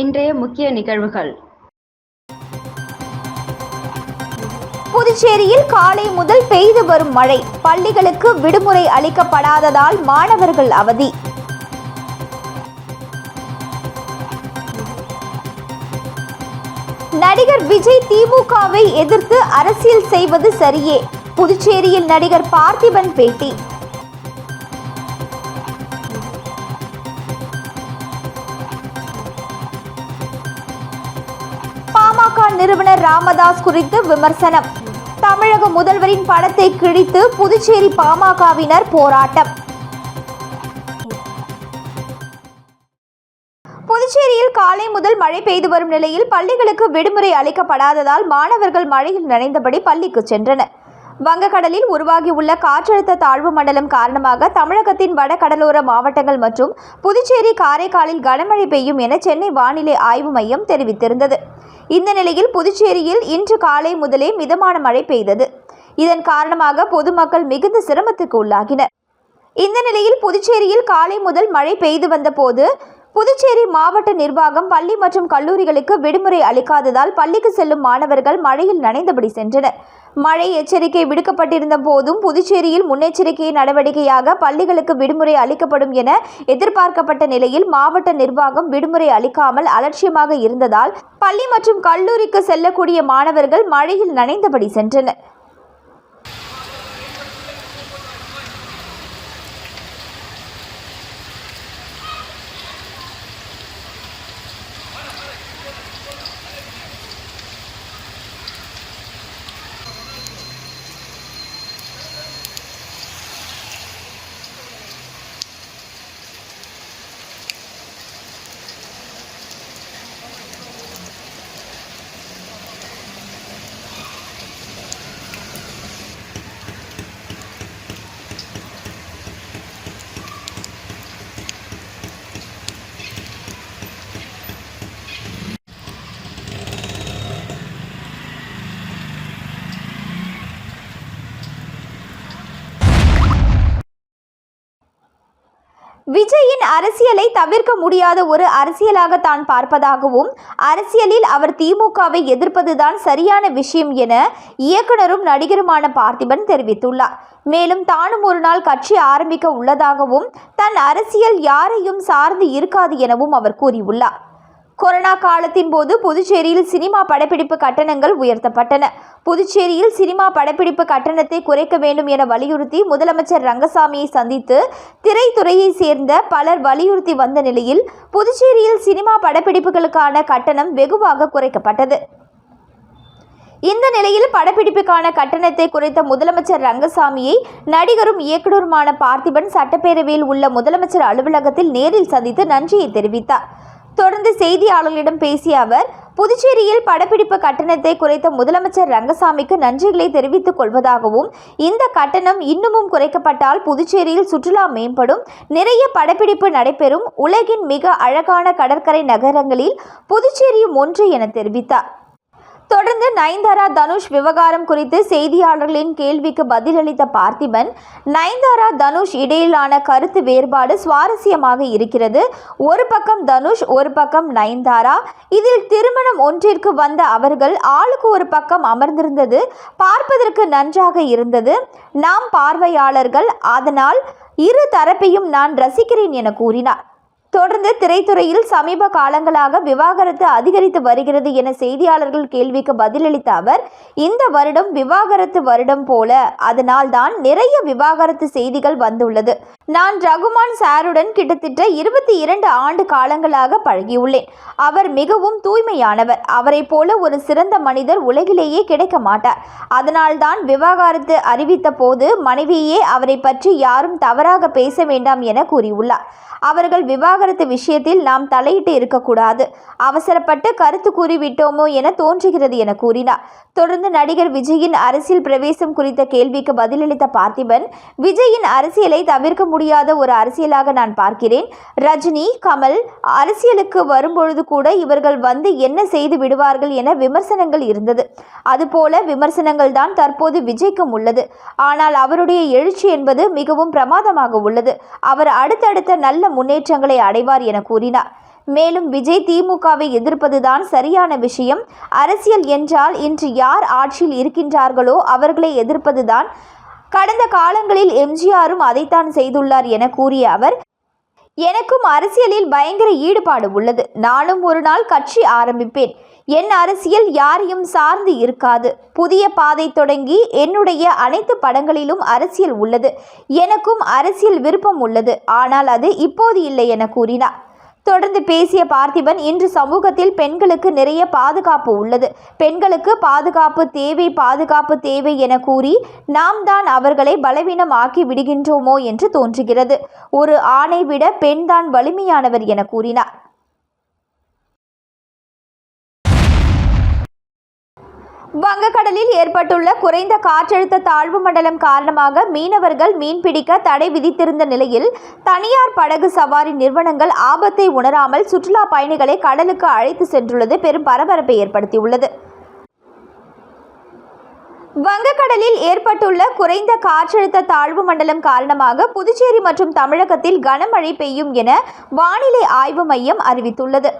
இன்றைய முக்கிய நிகழ்வுகள். புதுச்சேரியில் காலை முதல் பெய்து வரும் மழை. பள்ளிகளுக்கு விடுமுறை அளிக்கப்படாததால் மாணவர்கள் அவதி. நடிகர் விஜய் திமுகவை எதிர்த்து அரசியல் செய்வது சரியே. புதுச்சேரியில் நடிகர் பார்த்திபன் பேட்டி. நிறுவனர் ராமதாஸ் குறித்து விமர்சனம். தமிழக முதல்வரின் படத்தை கிழித்து புதுச்சேரி பாமகவினர் போராட்டம். புதுச்சேரியில் காலை முதல் மழை பெய்து வரும் நிலையில் பள்ளிகளுக்கு விடுமுறை அளிக்கப்படாததால் மாணவர்கள் மழையில் நனைந்தபடி பள்ளிக்கு சென்றனர். வங்கக்கடலில் உருவாகியுள்ள காற்றழுத்த தாழ்வு மண்டலம் காரணமாக தமிழகத்தின் வட கடலோர மாவட்டங்கள் மற்றும் புதுச்சேரி காரைக்காலில் கனமழை பெய்யும் என சென்னை வானிலை ஆய்வு மையம் தெரிவித்திருந்தது. இந்த நிலையில் புதுச்சேரியில் இன்று காலை முதலே மிதமான மழை பெய்தது. இதன் காரணமாக பொதுமக்கள் மிகுந்த சிரமத்துக்கு உள்ளாகினர். இந்த நிலையில் புதுச்சேரியில் காலை முதல் மழை பெய்து வந்தபோது புதுச்சேரி மாவட்ட நிர்வாகம் பள்ளி மற்றும் கல்லூரிகளுக்கு விடுமுறை அளிக்காததால் பள்ளிக்கு செல்லும் மாணவர்கள் மழையில் நனைந்தபடி சென்றனர். மழை எச்சரிக்கை விடுக்கப்பட்டிருந்த போதும் புதுச்சேரியில் முன்னெச்சரிக்கை நடவடிக்கையாக பள்ளிகளுக்கு விடுமுறை அளிக்கப்படும் என எதிர்பார்க்கப்பட்ட நிலையில் மாவட்ட நிர்வாகம் விடுமுறை அளிக்காமல் அலட்சியமாக இருந்ததால் பள்ளி மற்றும் கல்லூரிக்கு செல்லக்கூடிய மாணவர்கள் மழையில் நனைந்தபடி சென்றனர் விஜயின் அரசியலை தவிர்க்க முடியாத ஒரு அரசியலாக தான் பார்ப்பதாகவும் அரசியலில் அவர் திமுகவை எதிர்ப்பதுதான் சரியான விஷயம் என இயக்குனரும் நடிகருமான பார்த்திபன் தெரிவித்துள்ளார். மேலும் தானும் ஒரு நாள் கட்சி ஆரம்பிக்க உள்ளதாகவும் தன் அரசியல் யாரையும் சார்ந்து இருக்காது எனவும் அவர் கூறியுள்ளார். கொரோனா காலத்தின் போது புதுச்சேரியில் சினிமா படப்பிடிப்பு கட்டணங்கள் உயர்த்தப்பட்டன. புதுச்சேரியில் சினிமா படப்பிடிப்பு கட்டணத்தை குறைக்க வேண்டும் என வலியுறுத்தி முதலமைச்சர் ரங்கசாமியை சந்தித்து திரைத்துறையை சேர்ந்த பலர் வலியுறுத்தி வந்த நிலையில் புதுச்சேரியில் சினிமா படப்பிடிப்புகளுக்கான கட்டணம் வெகுவாக குறைக்கப்பட்டது. இந்த நிலையில் படப்பிடிப்புக்கான கட்டணத்தை குறைத்த முதலமைச்சர் ரங்கசாமியை நடிகரும் இயக்குனருமான பார்த்திபன் சட்டப்பேரவையில் உள்ள முதலமைச்சர் அலுவலகத்தில் நேரில் சந்தித்து நன்றியை தெரிவித்தார். தொடர்ந்து செய்தியாளர்களிடம் பேசிய அவர் புதுச்சேரியில் படப்பிடிப்பு கட்டணத்தை குறைத்த முதலமைச்சர் ரங்கசாமிக்கு நன்றிகளை தெரிவித்துக் கொள்வதாகவும் இந்த கட்டணம் இன்னமும் குறைக்கப்பட்டால் புதுச்சேரியில் சுற்றுலா மேம்படும். நிறைய படப்பிடிப்பு நடைபெறும். உலகின் மிக அழகான கடற்கரை நகரங்களில் புதுச்சேரியும் ஒன்று என தெரிவித்தார். தொடர்ந்து நயன்தாரா தனுஷ் விவகாரம் குறித்து செய்தியாளர்களின் கேள்விக்கு பதிலளித்த பார்த்திபன் நயன்தாரா தனுஷ் இடையிலான கருத்து வேறுபாடு சுவாரஸ்யமாக இருக்கிறது. ஒரு பக்கம் தனுஷ் ஒரு பக்கம் நயன்தாரா. இதில் திருமணம் ஒன்றிற்கு வந்த அவர்கள் ஆளுக்கு ஒரு பக்கம் அமர்ந்திருந்தது பார்ப்பதற்கு நன்றாக இருந்தது. நாம் பார்வையாளர்கள் அதனால் இரு தரப்பையும் நான் ரசிக்கிறேன் என கூறினார். தொடர்ந்து திரைத்துறையில் சமீப காலங்களாக விவாகரத்து அதிகரித்து வருகிறது என செய்தியாளர்கள் கேள்விக்கு பதிலளித்த அவர் இந்த வருடம் விவாகரத்து வருடம் போல. அதனால் தான் நிறைய விவாகரத்து செய்திகள் வந்துள்ளது. நான் ரகுமான் சாருடன் கிட்டத்தட்ட இருபத்தி இரண்டு ஆண்டு காலங்களாக பழகியுள்ளேன். அவர் மிகவும் தூய்மையானவர். அவரை போல ஒரு சிறந்த மனிதர் உலகிலேயே கிடைக்க மாட்டார். அதனால்தான் விவாகரத்து அறிவித்த போது மனைவியே அவரை பற்றி யாரும் தவறாக பேச வேண்டாம் என கூறியுள்ளார். அவர்கள் விவாகரத்து விஷயத்தில் நாம் தலையிட்டு இருக்கக்கூடாது. அவசரப்பட்டு கருத்து கூறிவிட்டோமோ என தோன்றுகிறது என கூறினார். தொடர்ந்து நடிகர் விஜயின் அரசியல் பிரவேசம் குறித்த கேள்விக்கு பதிலளித்த பார்த்திபன் விஜயின் அரசியலை தவிர்க்க முடியாத ஒரு அரசியலாக நான் பார்க்கிறேன். ரஜினி கமல் அரசியலுக்கு வரும்பொழுது கூட இவர்கள் வந்து என்ன செய்து விடுவார்கள் என விமர்சனங்கள் இருந்தது. அதுபோல விமர்சனங்கள் தான் தற்போது விஜய்க்கும் உள்ளது. ஆனால் அவருடைய எழுச்சி என்பது மிகவும் பிரமாதமாக உள்ளது. அவர் அடுத்தடுத்த நல்ல முன்னேற்றங்களை அடைவார் என கூறினார். மேலும் விஜய் திமுகவை எதிர்ப்பதுதான் சரியான விஷயம். அரசியல் என்றால் இன்று யார் ஆட்சியில் இருக்கின்றார்களோ அவர்களை எதிர்ப்பதுதான் கடந்த காலங்களில் எம்ஜிஆரும் அதைத்தான் செய்துள்ளார் என கூறிய அவர் எனக்கும் அரசியலில் பயங்கர ஈடுபாடு உள்ளது. நானும் ஒரு நாள் கட்சி ஆரம்பிப்பேன். என் அரசியல் யாரையும் சார்ந்து இருக்காது. புதிய பாதை தொடங்கி என்னுடைய அனைத்து படங்களிலும் அரசியல் உள்ளது. எனக்கும் அரசியல் விருப்பம் உள்ளது. ஆனால் அது இப்போது இல்லை என கூறினார். தொடர்ந்து பேசிய பார்த்திபன் இன்று சமூகத்தில் பெண்களுக்கு நிறைய பாதுகாப்பு உள்ளது. பெண்களுக்கு பாதுகாப்பு தேவை பாதுகாப்பு தேவை என கூறி நாம் தான் அவர்களை பலவீனமாக்கி விடுகின்றோமோ என்று தோன்றுகிறது. ஒரு ஆணை விட பெண் தான் வலிமையானவர் என கூறினார். வங்கக்கடலில் ஏற்பட்டுள்ள குறைந்த காற்றழுத்த தாழ்வு மண்டலம் காரணமாக மீனவர்கள் மீன்பிடிக்க தடை விதித்திருந்த நிலையில் தனியார் படகு சவாரி நிறுவனங்கள் ஆபத்தை உணராமல் சுற்றுலா பயணிகளை கடலுக்கு அழைத்து சென்றுள்ளது. பெரும் பரபரப்பை ஏற்படுத்தியுள்ளது. வங்கக்கடலில் ஏற்பட்டுள்ள குறைந்த காற்றழுத்த தாழ்வு மண்டலம் காரணமாக புதுச்சேரி மற்றும் தமிழகத்தில் கனமழை பெய்யும் என வானிலை ஆய்வு மையம் அறிவித்துள்ளது.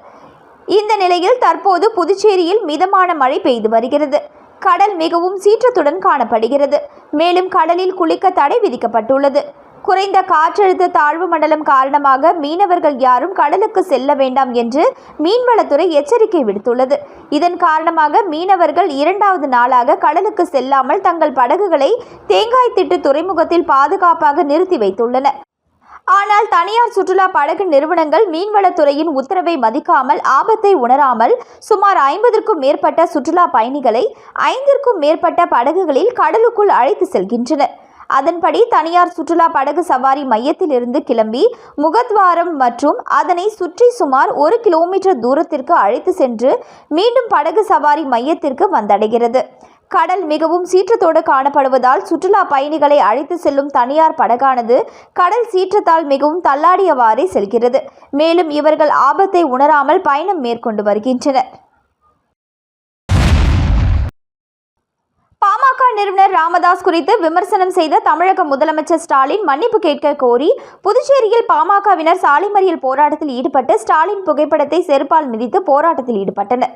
இந்த நிலையில் தற்போது புதுச்சேரியில் மிதமான மழை பெய்து வருகிறது. கடல் மிகவும் சீற்றத்துடன் காணப்படுகிறது. மேலும் கடலில் குளிக்க தடை விதிக்கப்பட்டுள்ளது. குறைந்த காற்றழுத்த தாழ்வு மண்டலம் காரணமாக மீனவர்கள் யாரும் கடலுக்கு செல்ல வேண்டாம் என்று மீன்வளத்துறை எச்சரிக்கை விடுத்துள்ளது. இதன் காரணமாக மீனவர்கள் இரண்டாவது நாளாக கடலுக்கு செல்லாமல் தங்கள் படகுகளை தேங்காய் திட்டு துறைமுகத்தில் பாதுகாப்பாக நிறுத்தி வைத்துள்ளனர். ஆனால் தனியார் சுற்றுலா படகு நிறுவனங்கள் மீன்வளத்துறையின் உத்தரவை மதிக்காமல் ஆபத்தை உணராமல் சுமார் ஐம்பதற்கும் மேற்பட்ட சுற்றுலா பயணிகளை ஐந்திற்கும் மேற்பட்ட படகுகளில் கடலுக்குள் அழைத்து செல்கின்றனர். அதன்படி தனியார் சுற்றுலா படகு சவாரி மையத்திலிருந்து கிளம்பி முகத்வாரம் மற்றும் அதனை சுற்றி சுமார் ஒரு கிலோமீட்டர் தூரத்திற்கு அழைத்து சென்று மீண்டும் படகு சவாரி மையத்திற்கு வந்தடைகிறது. கடல் மிகவும் சீற்றத்தோடு காணப்படுவதால் சுற்றுலா பயணிகளை அழைத்து செல்லும் தனியார் படகானது கடல் சீற்றத்தால் மிகவும் தள்ளாடியவாறே செல்கிறது. மேலும் இவர்கள் ஆபத்தை உணராமல் பயணம் மேற்கொண்டு வருகின்றனர். பாமக நிறுவனர் ராமதாஸ் குறித்து விமர்சனம் செய்த தமிழக முதலமைச்சர் ஸ்டாலின் மன்னிப்பு கேட்க கோரி புதுச்சேரியில் பாமகவினர் சாலை மறியல் போராட்டத்தில் ஈடுபட்டு ஸ்டாலின் புகைப்படத்தை செருப்பால் மிதித்து போராட்டத்தில் ஈடுபட்டனர்.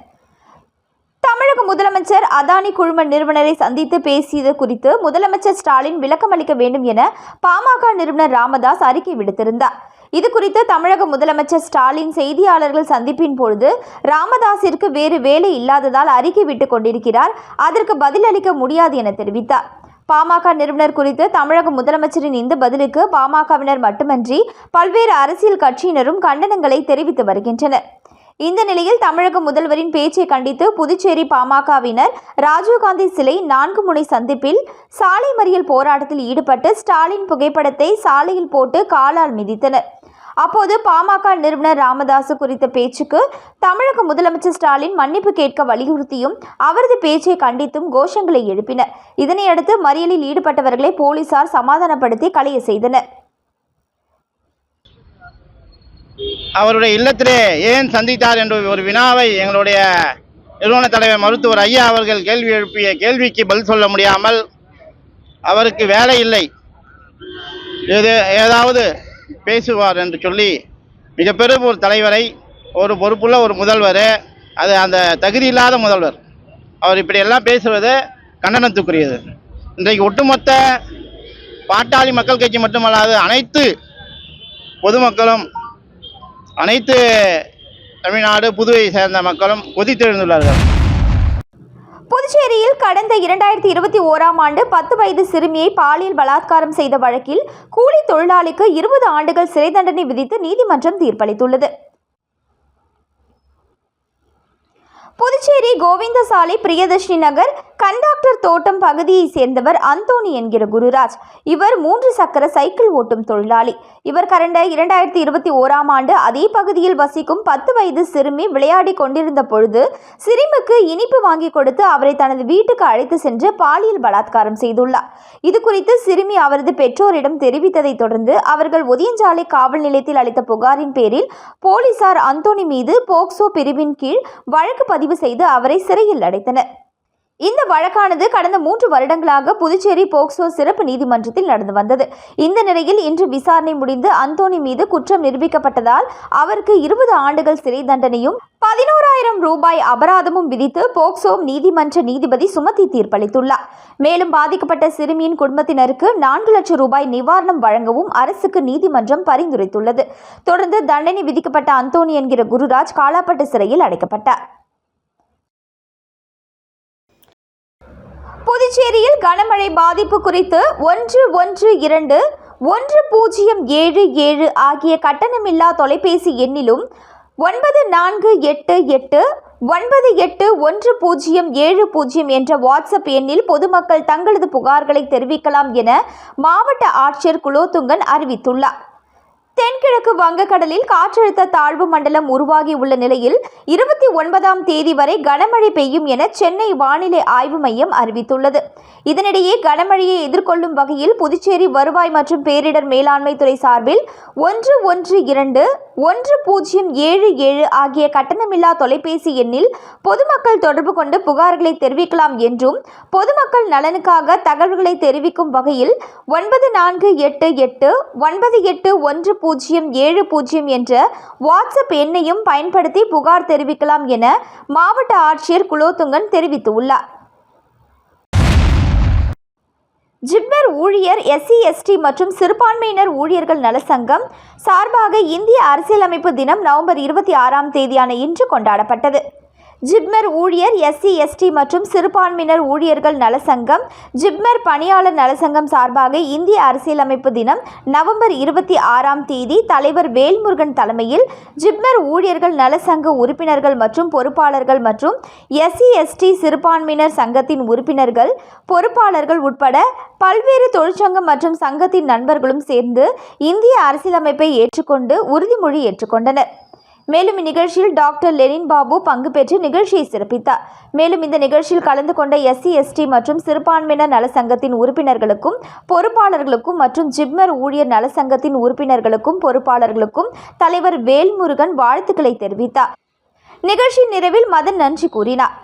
தமிழக முதலமைச்சர் அதானி குழும நிறுவனரை சந்தித்து பேசியது குறித்து முதலமைச்சர் ஸ்டாலின் விளக்கம் அளிக்க வேண்டும் என பாமக நிறுவனர் ராமதாஸ் அறிக்கை விடுத்திருந்தார். இது குறித்து தமிழக முதலமைச்சர் ஸ்டாலின் செய்தியாளர்கள் சந்திப்பின் பொழுது ராமதாஸிற்கு வேறு வேலை இல்லாததால் அறிக்கை விட்டுக் கொண்டிருக்கிறார். அதற்கு பதிலளிக்க முடியாது என தெரிவித்தார். பாமக நிறுவனர் குறித்து தமிழக முதலமைச்சரின் இந்த பதிலுக்கு பாமகவினர் மட்டுமன்றி பல்வேறு அரசியல் கட்சியினரும் கண்டனங்களை தெரிவித்து வருகின்றனர். இந்த நிலையில் தமிழக முதல்வரின் பேச்சை கண்டித்து புதுச்சேரி பாமகவினர் ராஜீவ்காந்தி சிலை நான்கு முனை சந்திப்பில் சாலை மறியல் போராட்டத்தில் ஈடுபட்டு ஸ்டாலின் புகைப்படத்தை சாலையில் போட்டு காலால் மிதித்தனர். அப்போது பாமக நிறுவனர் ராமதாசு குறித்த பேச்சுக்கு தமிழக முதலமைச்சர் ஸ்டாலின் மன்னிப்பு கேட்க வலியுறுத்தியும் அவரது பேச்சை கண்டித்தும் கோஷங்களை எழுப்பினர். இதனையடுத்து மறியலில் ஈடுபட்டவர்களை போலீசார் சமாதானப்படுத்தி கலைய செய்தனர். அவருடைய இல்லத்திலே ஏன் சந்தித்தார் என்ற ஒரு வினாவை எங்களுடைய நிறுவன தலைவர் மருத்துவர் ஐயா அவர்கள் கேள்வி எழுப்பிய கேள்விக்கு பதில் சொல்ல முடியாமல் அவருக்கு வேலை இல்லை. எது ஏதாவது பேசுவார் என்று சொல்லி மிக பெரும் ஒரு தலைவரை ஒரு பொறுப்புள்ள ஒரு முதல்வர் அது அந்த தகுதி இல்லாத முதல்வர். அவர் இப்படியெல்லாம் பேசுவது கண்டனத்துக்குரியது. இன்றைக்கு ஒட்டுமொத்த பாட்டாளி மக்கள் கட்சி மட்டுமல்லாது அனைத்து பொதுமக்களும் அனைத்து தமிழ்நாடு புதுவை சேர்ந்த மக்களும் கொதித்தெழுந்துள்ளார்கள். புதுச்சேரியில் கடந்த இரண்டாயிரத்தி இருபத்தி ஓராம் ஆண்டு பத்து வயது சிறுமியை பாலியல் பலாத்காரம் செய்த வழக்கில் கூலி தொழிலாளிக்கு இருபது ஆண்டுகள் சிறை தண்டனை விதித்து நீதிமன்றம் தீர்ப்பளித்துள்ளது. புதுச்சேரி கோவிந்தசாலை பிரியதர்ஷினி நகர் கண்டாக்டர் தோட்டம் பகுதியை சேர்ந்தவர் அந்தோணி என்கிற குருராஜ். இவர் மூன்று சக்கர சைக்கிள் ஓட்டும் தொழிலாளி. இவர் கடந்த இரண்டாயிரத்தி இருபத்தி ஓராம் ஆண்டு அதே பகுதியில் வசிக்கும் பத்து வயது சிறுமி விளையாடி கொண்டிருந்த பொழுது சிறுமிக்கு இனிப்பு வாங்கி கொடுத்து அவரை தனது வீட்டுக்கு அழைத்து சென்று பாலியல் பலாத்காரம் செய்துள்ளார். இது குறித்து சிறுமி அவரது பெற்றோரிடம் தெரிவித்ததைத் தொடர்ந்து அவர்கள் ஒதியஞ்சாலை காவல் நிலையத்தில் அளித்த புகாரின் பேரில் போலீசார் அந்தோணி மீது போக்சோ பிரிவின் கீழ் வழக்கு பதிவு செய்து அவரை சிறையில் அடைத்தனர். இந்த வழக்கானது கடந்த மூன்று வருடங்களாக புதுச்சேரி போக்சோ சிறப்பு நீதிமன்றத்தில் நடந்து வந்தது. இந்த நிலையில் இன்று விசாரணை முடிந்து அந்தோணி மீது குற்றம் நிரூபிக்கப்பட்டதால் அவருக்கு இருபது ஆண்டுகள் சிறை தண்டனையும் பதினோராயிரம் ரூபாய் அபராதமும் விதித்து போக்சோ நீதிமன்ற நீதிபதி சுமதி தீர்ப்பளித்துள்ளார். மேலும் பாதிக்கப்பட்ட சிறுமியின் குடும்பத்தினருக்கு நான்கு லட்சம் ரூபாய் நிவாரணம் வழங்கவும் அரசுக்கு நீதிமன்றம் பரிந்துரைத்துள்ளது. தொடர்ந்து தண்டனை விதிக்கப்பட்ட அந்தோணி என்கிற குருராஜ் காலாப்பட்டு சிறையில் அடைக்கப்பட்டார். புதுச்சேரியில் கனமழை பாதிப்பு குறித்து ஒன்று ஒன்று இரண்டு ஒன்று பூஜ்ஜியம் ஏழு ஏழு ஆகிய கட்டணமில்லா தொலைபேசி எண்ணிலும் ஒன்பது நான்கு எட்டு எட்டு ஒன்பது எட்டு ஒன்று பூஜ்ஜியம் ஏழு பூஜ்ஜியம் என்ற வாட்ஸ்அப் எண்ணில் பொதுமக்கள் தங்களது புகார்களை தெரிவிக்கலாம் என மாவட்ட ஆட்சியர் குலோத்துங்கன் அறிவித்துள்ளார். தென்கிழக்கு வங்கக்கடலில் காற்றழுத்த தாழ்வு மண்டலம் உருவாகியுள்ள நிலையில் இருபத்தி ஒன்பதாம் தேதி வரை கனமழை பெய்யும் என சென்னை வானிலை ஆய்வு மையம் அறிவித்துள்ளது. இதனிடையே கனமழையை எதிர்கொள்ளும் வகையில் புதுச்சேரி வருவாய் மற்றும் பேரிடர் மேலாண்மை துறை சார்பில் ஒன்று ஒன்று இரண்டு ஒன்று பூஜ்ஜியம் ஏழு ஏழு ஆகிய கட்டணமில்லா தொலைபேசி எண்ணில் பொதுமக்கள் தொடர்பு கொண்டு புகார்களை தெரிவிக்கலாம் என்றும் பொதுமக்கள் நலனுக்காக தகவல்களை தெரிவிக்கும் வகையில் ஒன்பது நான்கு எட்டு எட்டு ஒன்பது எட்டு ஒன்று பூஜ்ஜியம் ஏழு பூஜ்ஜியம் என்ற வாட்ஸ்அப் எண்ணையும் பயன்படுத்தி புகார் தெரிவிக்கலாம் என மாவட்ட ஆட்சியர் குலோத்துங்கன் தெரிவித்துள்ளார். ஜிப்மர் ஊழியர் எஸ்சி எஸ்டி மற்றும் சிறுபான்மையினர் ஊழியர்கள் நலச்சங்கம் சார்பாக இந்திய அரசியலமைப்பு தினம் நவம்பர் இருபத்தி ஆறாம் தேதியான இன்று கொண்டாடப்பட்டது. ஜிப்மர் ஊழியர் எஸ்சி எஸ்டி மற்றும் சிறுபான்மையினர் ஊழியர்கள் நலசங்கம் ஜிப்மர் பணியாளர் நலசங்கம் சார்பாக இந்திய அரசியலமைப்பு தினம் நவம்பர் இருபத்தி ஆறாம் தேதி தலைவர் வேல்முருகன் தலைமையில் ஜிப்மர் ஊழியர்கள் நலசங்க உறுப்பினர்கள் மற்றும் பொறுப்பாளர்கள் மற்றும் எஸ்சி எஸ்டி சிறுபான்மையினர் சங்கத்தின் உறுப்பினர்கள் பொறுப்பாளர்கள் உட்பட பல்வேறு தொழிற்சங்கம் மற்றும் சங்கத்தின் நண்பர்களும் சேர்ந்து இந்திய அரசியலமைப்பை ஏற்றுக்கொண்டு உறுதிமொழி ஏற்றுக்கொண்டனர். மேலும் இந்நிகழ்ச்சியில் டாக்டர் லெனின் பாபு பங்கு பெற்று நிகழ்ச்சியை சிறப்பித்தார். மேலும் இந்த நிகழ்ச்சியில் கலந்து கொண்ட எஸ்சி எஸ்டி மற்றும் சிறுபான்மையினர் நல சங்கத்தின் உறுப்பினர்களுக்கும் பொறுப்பாளர்களுக்கும் மற்றும் ஜிப்மர் ஊழியர் நல சங்கத்தின் உறுப்பினர்களுக்கும் பொறுப்பாளர்களுக்கும் தலைவர் வேல்முருகன் வாழ்த்துக்களை தெரிவித்தார். நிகழ்ச்சி நிறைவில் மதன் நன்றி கூறினார்.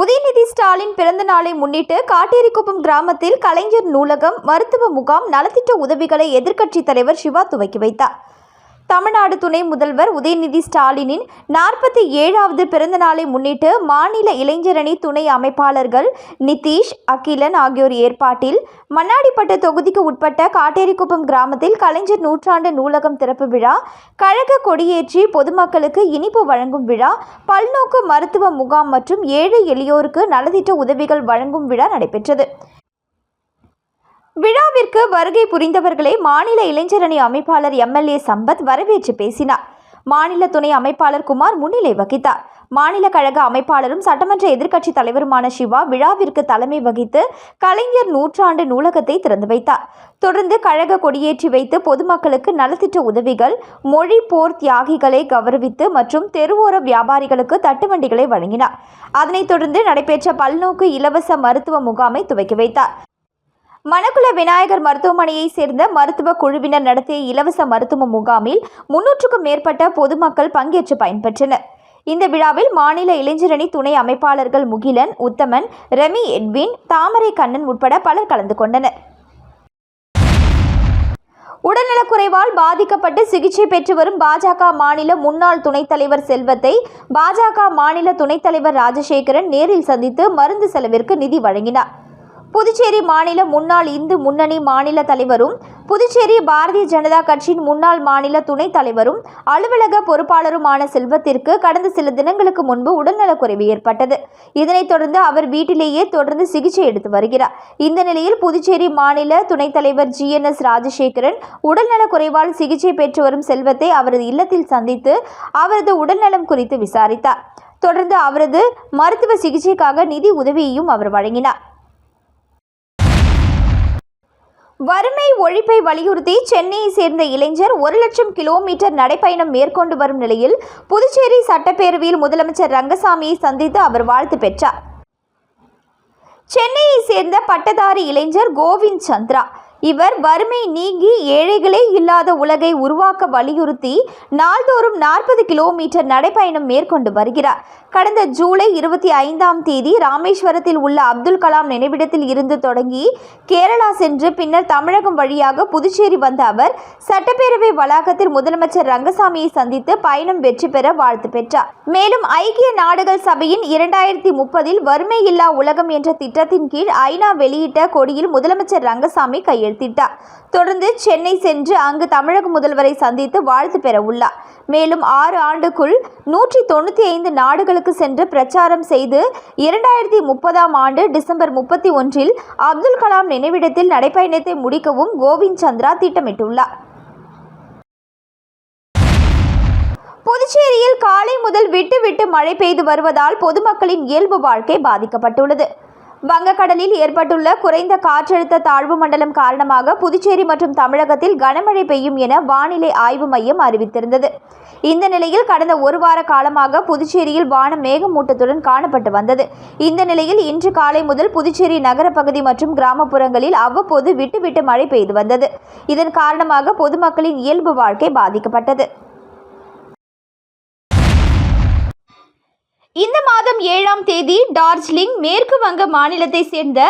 உதயநிதி ஸ்டாலின் பிறந்த நாளை முன்னிட்டு காட்டேரிக்குப்பம் கிராமத்தில் கலைஞர் நூலகம் மருத்துவ முகாம் நலத்திட்ட உதவிகளை எதிர்க்கட்சித் தலைவர் சிவா துவக்கி வைத்தார். தமிழ்நாடு துணை முதல்வர் உதயநிதி ஸ்டாலினின் நாற்பத்தி ஏழாவது பிறந்த நாளை முன்னிட்டு மாநில இளைஞரணி துணை அமைப்பாளர்கள் நிதிஷ் அகிலன் ஆகியோர் ஏற்பாட்டில் மண்ணாடிப்பட்டு தொகுதிக்கு உட்பட்ட காட்டேரிக்குப்பம் கிராமத்தில் கலைஞர் நூற்றாண்டு நூலகம் திறப்பு விழா கழக கொடியேற்றி பொதுமக்களுக்கு இனிப்பு வழங்கும் விழா பல்நோக்கு மருத்துவ முகாம் மற்றும் ஏழை எளியோருக்கு நலத்திட்ட உதவிகள் வழங்கும் விழா நடைபெற்றது. விழாவிற்கு வருகை புரிந்தவர்களை மாநில இளைஞரணி அமைப்பாளர் எம்எல்ஏ சம்பத் வரவேற்று பேசினார். மாநில துணை அமைப்பாளர் குமார் முன்னிலை வகித்தார். மாநில கழக அமைப்பாளரும் சட்டமன்ற எதிர்க்கட்சித் தலைவருமான சிவா விழாவிற்கு தலைமை வகித்து கலைஞர் நூற்றாண்டு நூலகத்தை திறந்து வைத்தார். தொடர்ந்து கழக கொடியேற்றி வைத்து பொதுமக்களுக்கு நலத்திட்ட உதவிகள் மொழி போர் தியாகிகளை கௌரவித்து மற்றும் தெருவோர வியாபாரிகளுக்கு தட்டுவண்டிகளை வழங்கினார். அதனைத் தொடர்ந்து நடைபெற்ற பல்நோக்கு இலவச மருத்துவ முகாமை துவக்கி வைத்தார். மணக்குள விநாயகர் மருத்துவமனையை சேர்ந்த மருத்துவ குழுவினர் நடத்திய இலவச மருத்துவ முகாமில் முன்னூற்றுக்கும் மேற்பட்ட பொதுமக்கள் பங்கேற்று பயன்பெற்றனர். இந்த விழாவில் மாநில இளைஞரணி துணை அமைப்பாளர்கள் முகிலன் உத்தமன் ரெமி எட்வின் தாமரை கண்ணன் உட்பட பலர் கலந்து கொண்டனர். உடல்நலக்குறைவால் பாதிக்கப்பட்டு சிகிச்சை பெற்று வரும் பாஜக மாநில முன்னாள் துணைத் தலைவர் செல்வத்தை பாஜக மாநில துணைத் தலைவர் ராஜசேகரன் நேரில் சந்தித்து மருந்து செலவிற்கு நிதி வழங்கினார். புதுச்சேரி மாநில முன்னாள் இந்து முன்னணி மாநில தலைவரும் புதுச்சேரி பாரதிய ஜனதா கட்சியின் முன்னாள் மாநில துணைத் தலைவரும் அலுவலக பொறுப்பாளருமான செல்வத்திற்கு கடந்த சில தினங்களுக்கு முன்பு உடல்நலக்குறைவு ஏற்பட்டது. இதனைத் தொடர்ந்து அவர் வீட்டிலேயே தொடர்ந்து சிகிச்சை எடுத்து வருகிறார். இந்த நிலையில் புதுச்சேரி மாநில துணைத் தலைவர் ஜி. என். எஸ். ராஜசேகரன் உடல்நலக்குறைவால் சிகிச்சை பெற்று வரும் செல்வத்தை அவரது இல்லத்தில் சந்தித்து அவரது உடல்நலம் குறித்து விசாரித்தார். தொடர்ந்து அவரது மருத்துவ சிகிச்சைக்காக நிதி உதவியையும் அவர் வழங்கினார். வறுமை ஒழிப்பை வலியுறுத்தி சென்னையை சேர்ந்த இளைஞர் ஒரு லட்சம் கிலோமீட்டர் நடைப்பயணம் மேற்கொண்டு வரும் நிலையில் புதுச்சேரி சட்டப்பேரவையில் முதலமைச்சர் ரங்கசாமியை சந்தித்து அவர் வாழ்த்து பெற்றார். சென்னையை சேர்ந்த பட்டதாரி இளைஞர் கோவிந்த் சந்திரா இவர் வறுமை நீங்கி ஏழைகளே இல்லாத உலகை உருவாக்க வலியுறுத்தி நாள்தோறும் நாற்பது கிலோமீட்டர் நடைப்பயணம் மேற்கொண்டு வருகிறார். கடந்த ஜூலை இருபத்தி ஐந்தாம் தேதி ராமேஸ்வரத்தில் உள்ள அப்துல் கலாம் நினைவிடத்தில் இருந்து தொடங்கி கேரளா சென்று பின்னர் தமிழகம் வழியாக புதுச்சேரி வந்த அவர் சட்டப்பேரவை வளாகத்தில் முதலமைச்சர் ரங்கசாமியை சந்தித்து பயணம் வெற்றி பெற வாழ்த்து பெற்றார். மேலும் ஐக்கிய நாடுகள் சபையின் இரண்டாயிரத்தி முப்பதில் வறுமை இல்லா உலகம் என்ற திட்டத்தின் கீழ் ஐநா வெளியிட்ட கொடியில் முதலமைச்சர் ரங்கசாமி கையெழுத்திட்டார் தொடர்ந்து சென்னை சென்று அங்கு தமிழக முதல்வரை சந்தித்து வாழ்த்து பெற உள்ளார் மேலும் ஆறு ஆண்டுக்குள் நூற்றி தொண்ணூற்றி ஐந்து நாடுகளுக்கு சென்று பிரச்சாரம் செய்து இரண்டாயிரத்தி முப்பதாம் ஆண்டு டிசம்பர் முப்பத்தி ஒன்றில் அப்துல் கலாம் நினைவிடத்தில் நடைப்பயணத்தை முடிக்கவும் கோவிந்த் சந்திரா திட்டமிட்டுள்ளார். புதுச்சேரியில் காலை முதல் விட்டு விட்டு மழை பெய்து வருவதால் பொதுமக்களின் இயல்பு வாழ்க்கை பாதிக்கப்பட்டுள்ளது. வங்கக்கடலில் ஏற்பட்டுள்ள குறைந்த காற்றழுத்த தாழ்வு மண்டலம் காரணமாக புதுச்சேரி மற்றும் தமிழகத்தில் கனமழை பெய்யும் என வானிலை ஆய்வு மையம் அறிவித்திருந்தது. இந்த நிலையில் கடந்த ஒரு வார காலமாக புதுச்சேரியில் வானம் மேகமூட்டத்துடன் காணப்பட்டு வந்தது. இந்த நிலையில் இன்று காலை முதல் புதுச்சேரி நகரப்பகுதி மற்றும் கிராமப்புறங்களில் அவ்வப்போது விட்டு விட்டு மழை பெய்து வந்தது. இதன் காரணமாக பொதுமக்களின் இயல்பு வாழ்க்கை பாதிக்கப்பட்டது. இந்த மாதம் ஏழாம் தேதி டார்ஜிலிங் மேற்கு வங்க மாநிலத்தை சேர்ந்த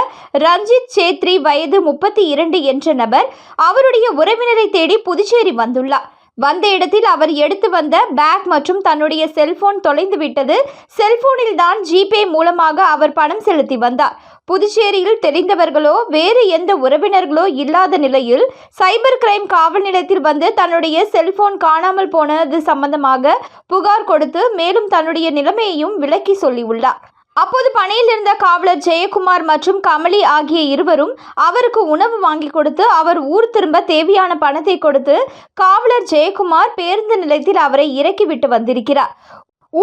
ரஞ்சித் சேத்ரி வயது முப்பத்தி இரண்டு என்ற நபர் அவருடைய உறவினரை தேடி புதுச்சேரி வந்துள்ளார். வந்த இடத்தில் அவர் எடுத்து வந்த பேக் மற்றும் தன்னுடைய செல்போன் தொலைந்து விட்டது. செல்போனில் தான் ஜிபே மூலமாக அவர் பணம் செலுத்தி வந்தார். புதுச்சேரியில் தெரிந்தவர்களோ வேறு எந்த உறவினர்களோ இல்லாத நிலையில் சைபர் கிரைம் காவல் நிலையத்தில் வந்து தன்னுடைய செல்போன் காணாமல் போனது சம்பந்தமாக புகார் கொடுத்து மேலும் தன்னுடைய நிலைமையையும் விளக்கி சொல்லியுள்ளார். அப்போது பணியில் இருந்த காவலர் ஜெயக்குமார் மற்றும் கமலி ஆகிய இருவரும் அவருக்கு உணவு வாங்கி கொடுத்து அவர் ஊர் திரும்ப தேவையான பணத்தை கொடுத்து காவலர் ஜெயக்குமார் பேருந்து நிலையத்தில் அவரை இறக்கிவிட்டு வந்திருக்கிறார்.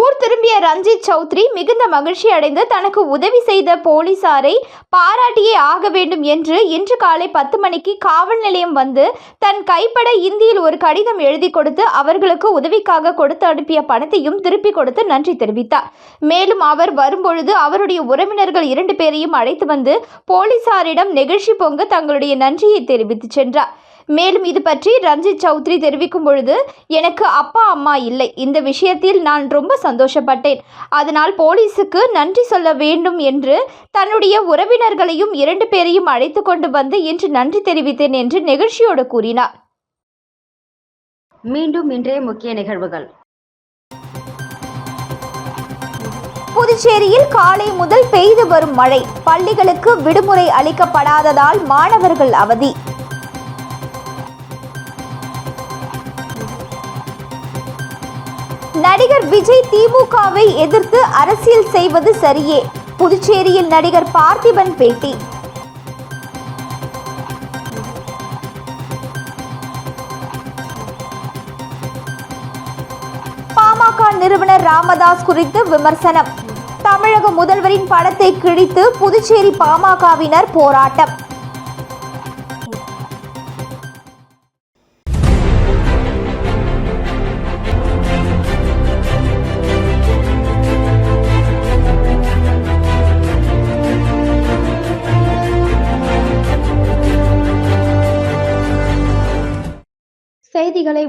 ஊர் திரும்பிய ரஞ்சித் சௌத்ரி மிகுந்த மகிழ்ச்சி அடைந்து தனக்கு உதவி செய்த போலீசாரை பாராட்டியே ஆக வேண்டும் என்று இன்று காலை பத்து மணிக்கு காவல் நிலையம் வந்து தன் கைப்பட இந்தியில் ஒரு கடிதம் எழுதி கொடுத்து அவர்களுக்கு உதவிக்காக கொடுத்து அனுப்பிய பணத்தையும் திருப்பி கொடுத்து நன்றி தெரிவித்தார். மேலும் அவர் வரும்பொழுது அவருடைய உறவினர்கள் இரண்டு பேரையும் அழைத்து வந்து போலீசாரிடம் நெகிழ்ச்சி பொங்க தங்களுடைய நன்றியை தெரிவித்து சென்றார். மேலும் இது பற்றி ரஞ்சித் சௌத்ரி தெரிவிக்கும் பொழுது எனக்கு அப்பா அம்மா இல்லை. இந்த விஷயத்தில் நான் ரொம்ப சந்தோஷப்பட்டேன். அதனால் போலீஸுக்கு நன்றி சொல்ல வேண்டும் என்று தன்னுடைய உறவினர்களையும் இரண்டு பேரையும் அழைத்து கொண்டு வந்து இன்று நன்றி தெரிவித்தேன் என்று நெகிழ்ச்சியோடு கூறினார். மீண்டும் இன்றைய முக்கிய நிகழ்வுகள். புதுச்சேரியில் காலை முதல் பெய்து வரும் மழை. பள்ளிகளுக்கு விடுமுறை அளிக்கப்படாததால் மாணவர்கள் அவதி. நடிகர் விஜய் திமுகவை எதிர்த்து அரசியல் செய்வது சரியே? புதுச்சேரியில் நடிகர் பார்த்திபன் பேட்டி. பாமக நிறுவனர் ராமதாஸ் குறித்து விமர்சனம். தமிழக முதல்வரின் படத்தை கிழித்து புதுச்சேரி பாமகவினர் போராட்டம்.